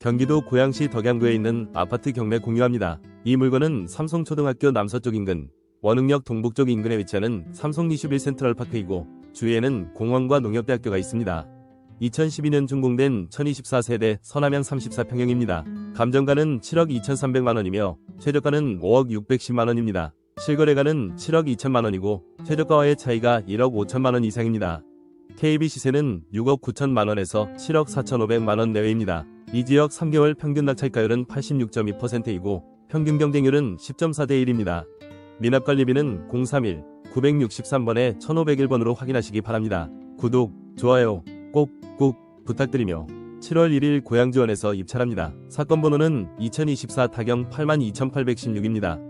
경기도 고양시 덕양구에 있는 아파트 경매 공유합니다. 이 물건은 삼성초등학교 남서쪽 인근, 원흥역 동북쪽 인근에 위치하는 삼성 리슈빌 센트럴파크이고 주위에는 공원과 농협대학교가 있습니다. 2012년 준공된 1024세대 서남향 34평형입니다. 감정가는 7억 2,300만원이며 최저가는 5억 610만원입니다. 실거래가는 7억 2천만원이고 최저가와의 차이가 1억 5천만원 이상입니다. KB 시세는 6억 9천만원에서 7억 4,500만원 내외입니다. 이 지역 3개월 평균 낙찰가율은 86.2%이고 평균 경쟁률은 10.4대 1입니다. 미납관리비는 031-963번에 1501번으로 확인하시기 바랍니다. 구독, 좋아요 꼭꼭 부탁드리며 7월 1일 고양지원에서 입찰합니다. 사건 번호는 2024 타경 82,816입니다.